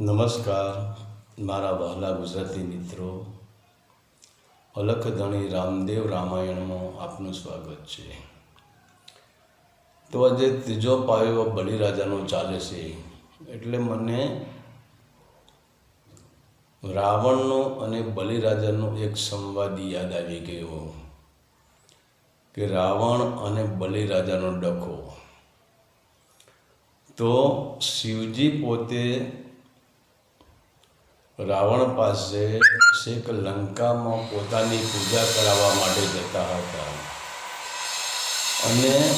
નમસ્કાર, મારા વહાલા ગુજરાતી મિત્રો. અલખધણી રામદેવ રામાયણમાં આપનું સ્વાગત છે. તો આજે ત્રીજો પાયો બલિરાજાનો ચાલે છે. એટલે મને રાવણનો અને બલિરાજાનો એક સંવાદ યાદ આવી ગયો કે રાવણ અને બલિરાજાનો ડખો. તો શિવજી પોતે રાવણ પાસે શેખ લંકામાં પોતાની પૂજા કરાવવા માટે જતા હતા. અને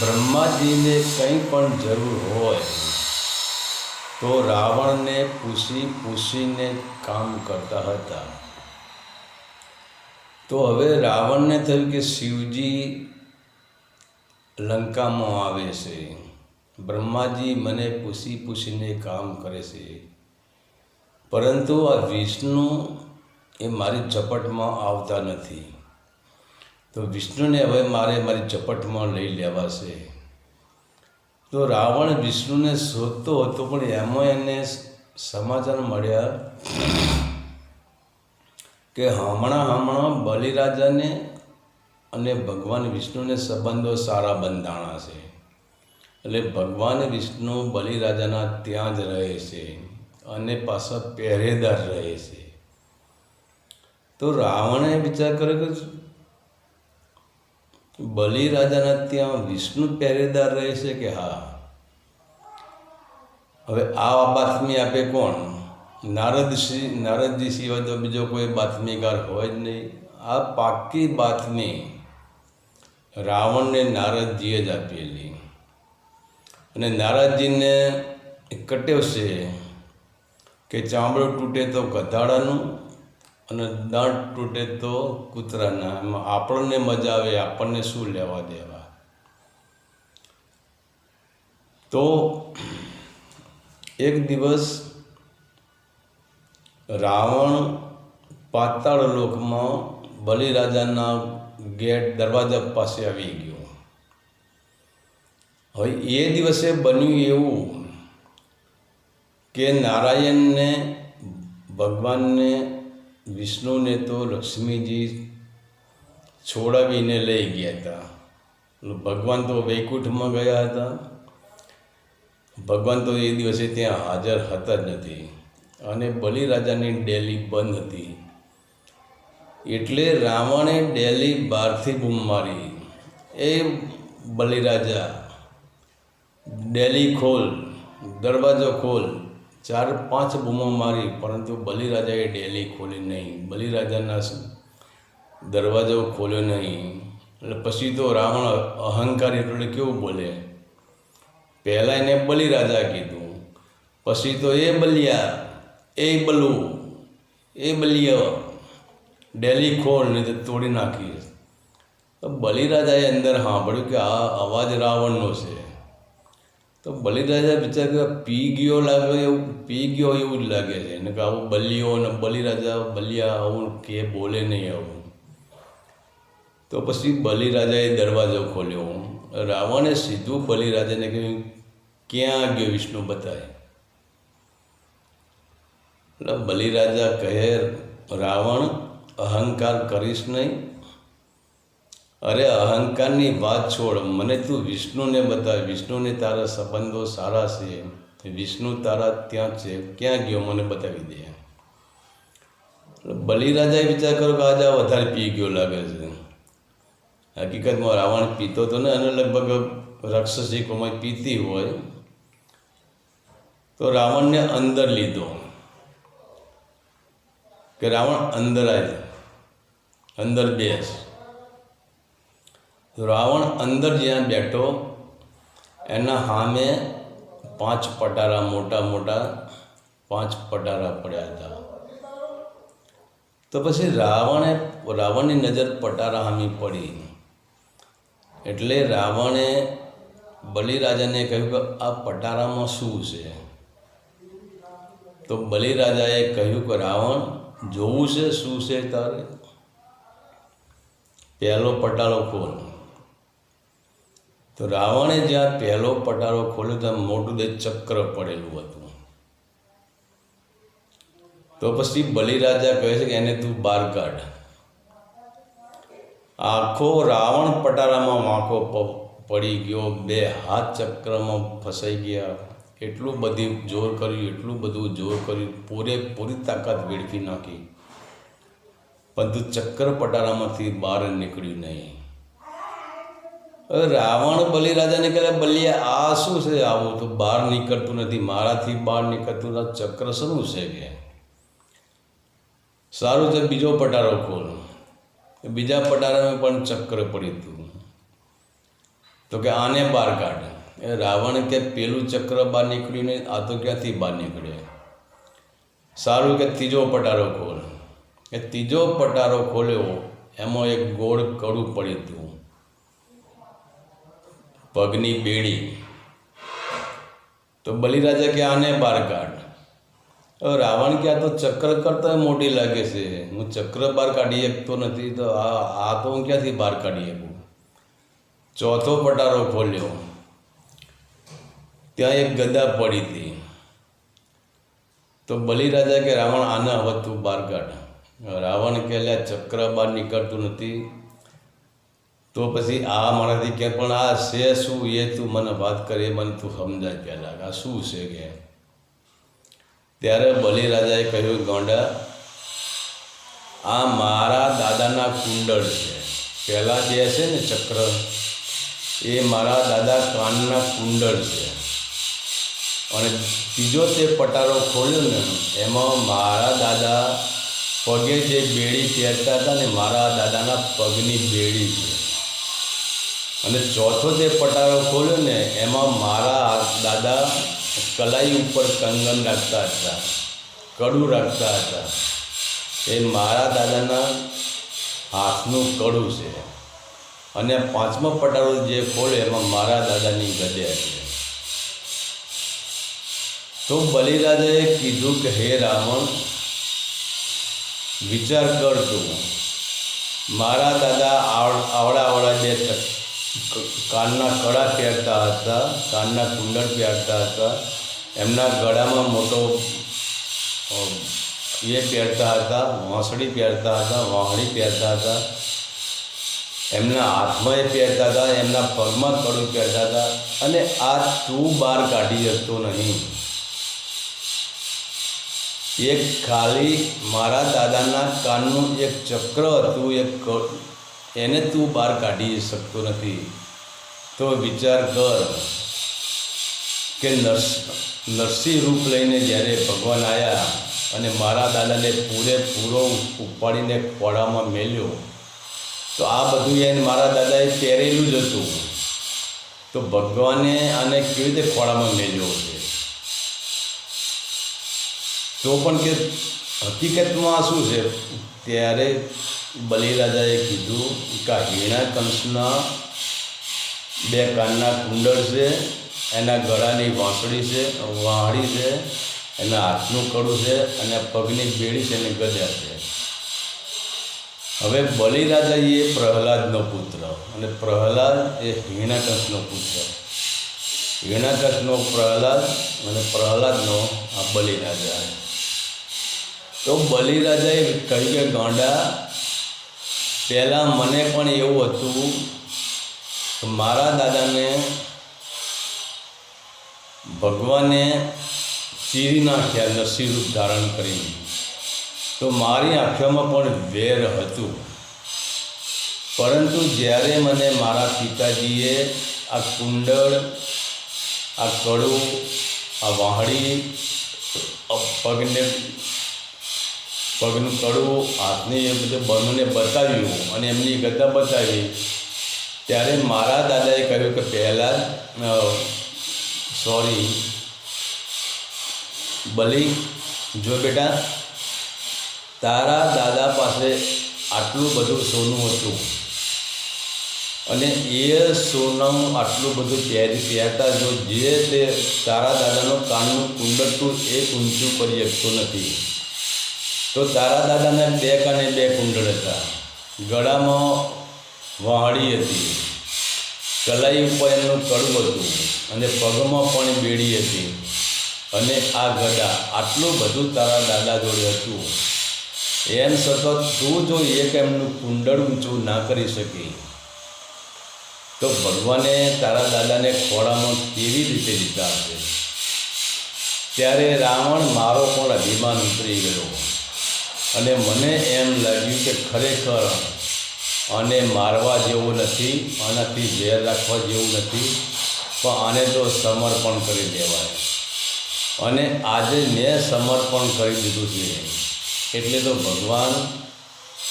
બ્રહ્માજીને કંઈ પણ જરૂર હોય તો રાવણને પૂછી પૂછીને કામ કરતા હતા. તો હવે રાવણને થયું કે શિવજી લંકામાં આવે છે. બ્રહ્માજી મને પૂછી પૂછીને કામ કરે છે. પરંતુ આ વિષ્ણુ એ મારી ઝપટમાં આવતા નથી. તો વિષ્ણુને હવે મારે મારી ઝપટમાં લઈ લેવા છે. તો રાવણ વિષ્ણુને શોધતો હતો, પણ એમાં એને સમાચાર મળ્યા કે હમણાં હમણાં બલિરાજાને અને ભગવાન વિષ્ણુને સંબંધો સારા બંધાણા છે. એટલે ભગવાન વિષ્ણુ બલિરાજાના ત્યાં જ રહે છે. અને પાછા પહેરેદાર રહે છે. તો રાવણે વિચાર કર્યો કે બલિરાજાના ત્યાં વિષ્ણુ પહેરેદાર રહે છે કે હા? હવે આ બાતમી આપે કોણ? નારદશ્રી, નારદજી સિવાય તો બીજો કોઈ બાતમીકાર હોય જ નહીં. આ પાકી બાતમી રાવણને નારદજીએ જ આપેલી. અને નારદજીને કટેવશે કે ચામડું તૂટે તો ગધાડાનું અને દાંત તૂટે તો કૂતરાના. એમાં આપણને મજા આવે, આપણને શું લેવા દેવા? તો એક દિવસ રાવણ પાતાળ લોકમાં બલિરાજાના ગેટ દરવાજા પાસે આવી ગયો. હવે એ દિવસે બન્યું એવું કે નારાયણને, ભગવાનને, વિષ્ણુને તો લક્ષ્મીજી છોડાવીને લઈ ગયા હતા. ભગવાન તો વૈકુંઠમાં ગયા હતા. ભગવાન તો એ દિવસે ત્યાં હાજર હતા જ નથી. અને બલિરાજાની ડેલી બંધ હતી. એટલે રાવણે ડેલી બહારથી બૂમ મારી. એ બલિરાજા, ડેલી ખોલ, દરવાજો ખોલ ચાર પાંચ બૂમો મારી, પરંતુ બલિરાજાએ ડેલી ખોલી નહીં. બલિરાજાના દરવાજો ખોલ્યો નહીં. એટલે પછી તો રાવણ અહંકારી એટલે કેવું બોલે? પહેલાં એને બલિરાજા કીધું. પછી તો એ બલિયા, એ બલુ, એ બલિય, ડેલી ખોલ ને તોડી નાખી બલિરાજાએ અંદર સાંભળ્યું કે આ અવાજ રાવણનો છે. તો બલિરાજા વિચાર કે પી ગયો લાગે એવું, પી ગયો એવું જ લાગે છે. એને કે આવું બલિયો ને બલિરાજા, બલિયા આવું કે બોલે નહીં આવું. તો પછી બલિરાજાએ દરવાજો ખોલ્યો. રાવણે સીધું બલિરાજાને કહ્યું, ક્યાં ગયો વિષ્ણુ બતાય? એટલે બલિરાજા કહે, રાવણ, અહંકાર કરીશ નહીં અરે અહંકારની વાત છોડ, મને તું વિષ્ણુને બતાવ, વિષ્ણુને તારા સંબંધો સારા છે, વિષ્ણુ તારા ત્યાં છે, ક્યાં ગયો મને બતાવી દે? બલિરાજાએ વિચાર કર્યો કે આજે વધારે પી ગયો લાગે છે. હકીકતમાં રાવણ પીતો તો ને, અને લગભગ રાક્ષસી કોઈ પીતી હોય, તો રાવણને અંદર લીધો. કે રાવણ અંદર આવી અંદર બેસ. રાવણ અંદર જ્યાં બેઠો, એના સામે પાંચ પટારા, મોટા મોટા પાંચ પટારા પડ્યા હતા. તો પછી રાવણે, રાવણની નજર પટારા હામી પડી. એટલે રાવણે બલિરાજાને કહ્યું કે આ પટારામાં શું છે? તો બલિરાજાએ કહ્યું કે રાવણ, જોવું છે શું છે તારે? પહેલો પટારો ખોલ તો રાવણે જ્યાં પહેલો પટારો ખોલ્યો ત્યાં મોટું દે ચક્ર પડેલું હતું. તો પછી બલિરાજા કહે છે કે એને તું બહાર કાઢ. આખો રાવણ પટારામાં વાંકો પડી ગયો, બે હાથ ચક્રમાં ફસાઈ ગયા. એટલું બધી જોર કર્યું, એટલું બધું જોર કર્યું, પૂરેપૂરી તાકાત વેડફી નાખી. પરંતુ ચક્ર પટારામાંથી બહાર નીકળ્યું નહીં. રાવણ બલિરાજાને કહે બલિયા આ શું છે આવું? તો બહાર નીકળતું નથી, મારાથી બહાર નીકળતું નથી, ચક્ર શું છે કે? સારું છે, બીજો પટારો ખોલ. બીજા પટારામાં પણ ચક્ર પડી હતું. તો કે આને બહાર કાઢ. એ રાવણ કે પેલું ચક્ર બહાર નીકળ્યું નહીં, આ તો ક્યાંથી બહાર નીકળ્યો સારું કે ત્રીજો પટારો ખોલ. એ ત્રીજો પટારો ખોલ્યો, એમાં એક ગોળ કડું પડ્યું હતું. પગની બેડી. તો બલિરાજા કે આને બહાર કાઢ હવે રાવણ કે આ તો ચક્ર કરતાં મોટી લાગે છે. હું ચક્ર બહાર કાઢી શકતો નથી તો આ આ તો હું ક્યાંથી બહાર કાઢી શકું? ચોથો પટારો ખોલ્યો. ત્યાં એક ગદા પડી હતી. તો બલિરાજા કે રાવણ આને હવે તું બહાર કાઢ રાવણ કે ચક્ર બહાર નીકળતું નથી. તો પછી આ મારાથી કે પણ આ છે શું? એ તું મને વાત કરે મને તું સમજાય પહેલાં આ શું છે કે? ત્યારે બલિરાજાએ કહ્યું, ગોંડા, આ મારા દાદાના કુંડળ છે. પહેલાં જે છે ને ચક્ર, એ મારા દાદા કાનના કુંડળ છે. અને ત્રીજો તે પટારો ખોલ્યો ને, એમાં મારા દાદા પગે જે બેડી પહેરતા હતા ને, મારા દાદાના પગની બેડી છે. અને ચોથો જે પટારો ખોલ્યો ને, એમાં મારા દાદા કલાઈ ઉપર કંગન રાખતા હતા, કડું રાખતા હતા. એ મારા દાદાના હાથનું કડું છે. અને પાંચમો પટારો જે ખોલે એમાં મારા દાદાની ગદે છે. તો બલિરાજાએ કીધું કે, હે રાવણ, વિચાર કર મારા દાદા આવડ- આવડા ત- કાનના કડા પહેરતા હતા, કાનના કુંડળ પહેરતા હતા, એમના ગળામાં મોટો એ પહેરતા હતા, વાંસળી પહેરતા હતા વાહણી પહેરતા હતા. એમના હાથમાં એ પહેરતા હતા, એમના પગમાં કડું પહેરતા હતા. અને આ તું બહાર કાઢી શકતો નહીં. એક ખાલી મારા દાદાના કાનનું એક ચક્ર હતું, એક એને તું બહાર કાઢી શકતો નથી. તો વિચાર કર કે નરસ, નરસિંહ રૂપ લઈને જ્યારે ભગવાન આવ્યા અને મારા દાદાને પૂરેપૂરો ઉપાડીને ખોળામાં મેલ્યો, તો આ બધું એને મારા દાદાએ પહેરેલું જ હતું. તો ભગવાને આને કેવી રીતે ખોળામાં મેલ્યો છે? તો પણ કે હકીકતમાં શું છે? ત્યારે બલિરાજાએ કીધું કે હીણા કંસના બે કાનના કુંડળ છે, એના ગળાની વાંસળી છે વાહડી છે, એના હાથનું કડું છે અને પગની બેડી છે અને ગદા છે. હવે બલિરાજા એ પ્રહલાદનો પુત્ર અને પ્રહલાદ એ હિરણાકંશનો પુત્ર. હિરણાકંશનો પ્રહલાદ અને પ્રહલાદનો આ બલિરાજા. તો બલિરાજાએ કહ્યું કે ગાંડા પહેલાં મને પણ એવું હતું કે મારા દાદાને ભગવાને ચીરી નાખ્યા નસી રૂપ ધારણ કરીને. તો મારી આંખોમાં પણ વેર હતું. પરંતુ જ્યારે મને મારા પિતાજીએ આ કુંડળ, આ કડું આ વાહડી પગને પગનું કડવું, હાથની એ બધું બનુને બતાવ્યું અને એમની ગદા બતાવી. ત્યારે મારા દાદાએ કહ્યું કે પહેલાં સોરી બલી, જો બેટા, તારા દાદા પાસે આટલું બધું સોનું હતું અને એ સોનું આટલું બધું પહેરી પહેરતા જો જે તે તારા દાદાનો કાનનું કુંડળ એ ઊંચું કરી શકતું નથી. તો તારા દાદાના બે કાને બે કુંડળ હતા. ગળામાં વાહડી હતી. કલાઈ ઉપર એમનું કડવું હતું અને પગમાં પણ બેડી હતી. અને આ ગદા આટલું બધું તારા દાદા જોડે હતું. એમ સતત તું જો એક એમનું કુંડળ ઊંચું ના કરી શકી. તો ભગવાને તારા દાદાને ખોળામાં કેવી રીતે લીધા હશે? ત્યારે રાવણ મારો પણ અભિમાન ઉતરી ગયો. અને મને એમ લાગ્યું કે ખરેખર આને મારવા જેવું નથી, આનાથી ઝેર રાખવા જેવું નથી, પણ આને તો સમર્પણ કરી દેવાય. અને આજે મેં સમર્પણ કરી દીધું છે. એટલે તો ભગવાન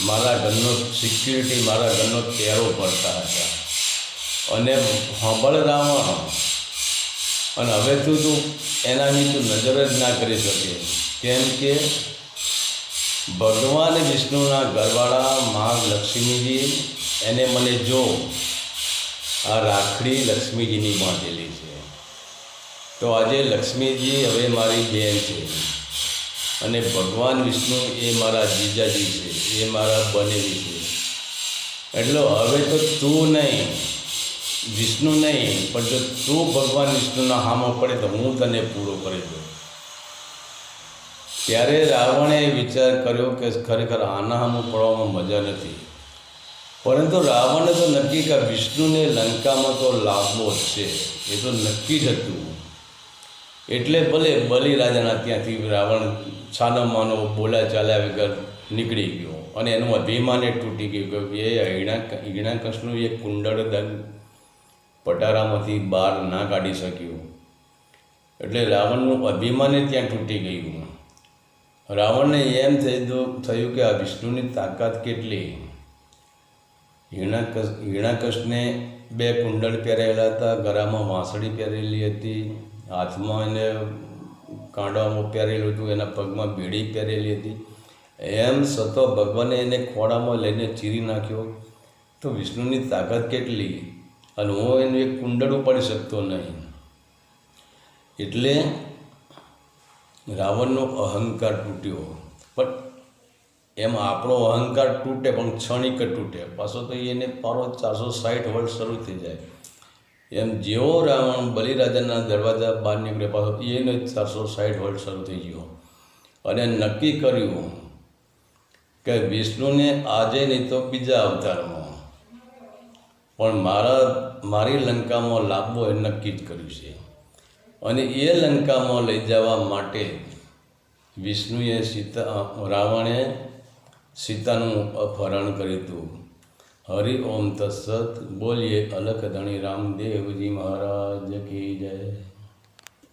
મારા ઘરનો સિક્યુરિટી મારા ઘરનો પહેરો ભરતા હતા. અને હંભળ રાવણ અને હવે તું તું એનાની તું નજર જ ના કરી શકે. કેમ કે ભગવાન વિષ્ણુના ઘરવાળા મહાલક્ષ્મીજી એને મને જો, આ રાખડી લક્ષ્મીજીની બાંધેલી છે. તો આજે લક્ષ્મીજી હવે મારી બેન છે. અને ભગવાન વિષ્ણુ એ મારા જીજાજી છે, એ મારા બનેલી છે. એટલે હવે તો તું નહીં, વિષ્ણુ નહીં, પણ જો તું ભગવાન વિષ્ણુના હામો પડે તો હું તને પૂરો કરી દઉં. ત્યારે રાવણે વિચાર કર્યો કે ખરેખર આના હામું પડવામાં મજા નથી. પરંતુ રાવણે તો નક્કી કે વિષ્ણુને લંકામાં તો લાવવો જ છે. એ તો નક્કી જ હતું. એટલે ભલે બલિરાજાના ત્યાંથી રાવણ છાનો માનો બોલા ચાલ્યા વગર નીકળી ગયો અને એનું અભિમાન એ તૂટી ગયું કે એ હિણા હિણાકૃષ્ણનું એ કુંડળ દંગ પટારામાંથી બહાર ના કાઢી શક્યું. એટલે રાવણનું અભિમાન એ ત્યાં તૂટી ગયું. રાવણને એમ થયું કે આ વિષ્ણુની તાકાત કેટલી? હિણાકશ હિરણાકશને બે કુંડળ પહેરેલા હતા, ગરામાં વાંસળી પહેરેલી હતી, હાથમાં એને કાંડામાં પહેરેલું હતું, એના પગમાં બેડી પહેરેલી હતી. એમ સતો ભગવાને એને ખોળામાં લઈને ચીરી નાખ્યો. તો વિષ્ણુની તાકાત કેટલી? અને હું એનું એક કુંડળ ઉપાડી શકતો નહીં. એટલે રાવણનો અહંકાર તૂટ્યો. પણ એમ આપણો અહંકાર તૂટે, પણ ક્ષણિક તૂટે. પાછો તો એને પારો ચારસો સાઠ વર્ષ શરૂ થઈ જાય. એમ જેવો રાવણ બલિરાજાના દરવાજા બહાર નીકળે, પાછો એને ચારસો સાઠ વર્ષ શરૂ થઈ ગયો. અને નક્કી કર્યું કે વિષ્ણુને આજે નહીં તો બીજા અવતારમાં. પણ મારા, મારી લંકામાં લાવવો એ નક્કી જ કર્યું છે. અને એ લંકામાં લઈ જવા માટે વિષ્ણુએ સીતા, રાવણે સીતાનું અપહરણ કર્યું હતું. હરિ ઓમ તત્સત બોલીએ અલખ ધણી રામદેવજી મહારાજ કી જય.